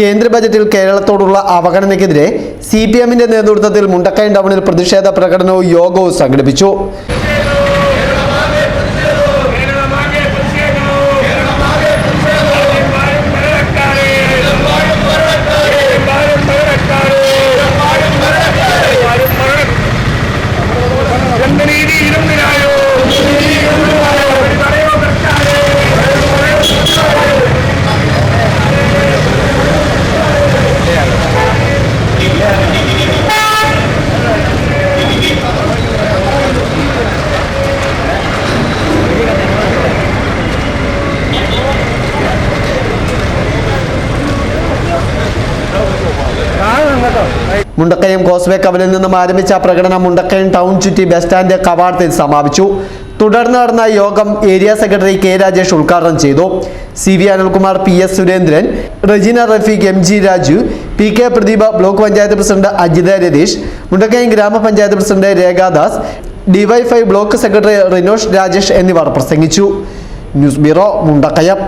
കേന്ദ്ര ബജറ്റിൽ കേരളത്തോടുള്ള അവഗണനയ്ക്കെതിരെ C P എമ്മിന്റെ നേതൃത്വത്തിൽ മുണ്ടക്കയം ടൗണിൽ പ്രതിഷേധ പ്രകടനവും യോഗവും സംഘടിപ്പിച്ചു. മുണ്ടക്കയം കോസ്വേ കവലിൽ നിന്നും ആരംഭിച്ച പ്രകടനം മുണ്ടക്കയം ടൗൺ ചുറ്റി ബസ് സ്റ്റാൻഡ് കവാടത്തിൽ സമാപിച്ചു. തുടർന്ന് നടന്ന യോഗം ഏരിയ സെക്രട്ടറി കെ രാജേഷ് ഉദ്ഘാടനം ചെയ്തു. C V Anilkumar P S Surendran Rajeena Rafeeq M G Raju P K Pradeepa block panchayat president Ajitha Ratheesh Mundakayam ഗ്രാമപഞ്ചായത്ത് president Rekhadas DYFI block secretary Rinosh Rajesh എന്നിവർ പ്രസംഗിച്ചു. News bureau Mundakayam.